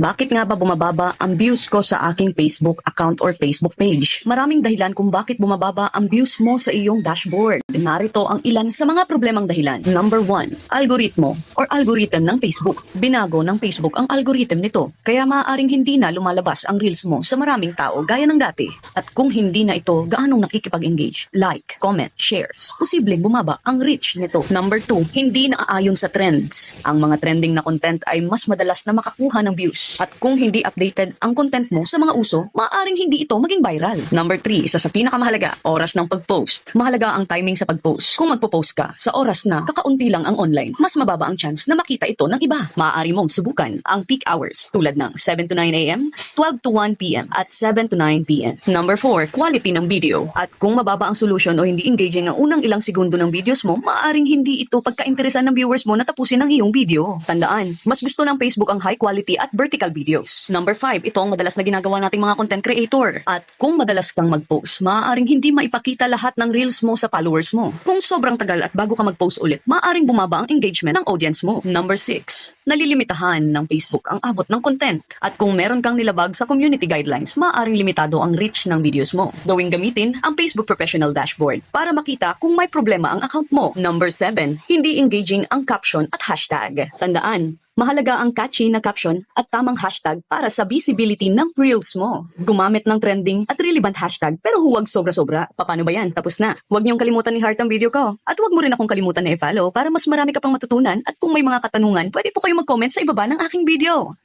Bakit nga ba bumababa ang views ko sa aking Facebook account or Facebook page? Maraming dahilan kung bakit bumababa ang views mo sa iyong dashboard. Narito ang ilan sa mga problemang dahilan. Number one, algoritmo or algorithm ng Facebook. Binago ng Facebook ang algorithm nito, kaya maaaring hindi na lumalabas ang reels mo sa maraming tao gaya ng dati. At kung hindi na ito gaanong nakikipag-engage, like, comment, shares, posibleng bumaba ang reach nito. Number two, hindi na aayon sa trends. Ang mga trending na content ay mas madalas na makakuha ng views. At kung hindi updated ang content mo sa mga uso, maaaring hindi ito maging viral. Number 3, isa sa pinakamahalaga, oras ng pag-post. Mahalaga ang timing sa pag-post. Kung magpo-post ka sa oras na kakaunti lang ang online, mas mababa ang chance na makita ito ng iba. Maaari mong subukan ang peak hours tulad ng 7 to 9 a.m., 12 to 1 p.m. at 7 to 9 p.m. Number 4, quality ng video. At kung mababa ang solution o hindi engaging ang unang ilang segundo ng videos mo, maaaring hindi ito pagka-interesan ng viewers mo na tapusin ang iyong video. Tandaan, mas gusto ng Facebook ang high quality at vertical videos. Number 5, ito ang madalas na ginagawa nating mga content creator. At kung madalas kang mag-post, maaaring hindi maipakita lahat ng reels mo sa followers mo. Kung sobrang tagal at bago ka mag-post ulit, maaaring bumaba ang engagement ng audience mo. Number 6, nalilimitahan ng Facebook ang abot ng content. At kung meron kang nilabag sa community guidelines, maaaring limitado ang reach ng videos mo. Gawing gamitin ang Facebook Professional Dashboard para makita kung may problema ang account mo. Number 7, hindi engaging ang caption at hashtag. Tandaan, Mahalaga ang catchy na caption at tamang hashtag para sa visibility ng reels mo. Gumamit ng trending at relevant hashtag pero huwag sobra-sobra. Paano ba yan? Tapos na. Huwag niyong kalimutan ni heart ang video ko. At huwag mo rin akong kalimutan na i-follow para mas marami ka pang matutunan at kung may mga katanungan, pwede po kayo mag-comment sa ibaba ng aking video.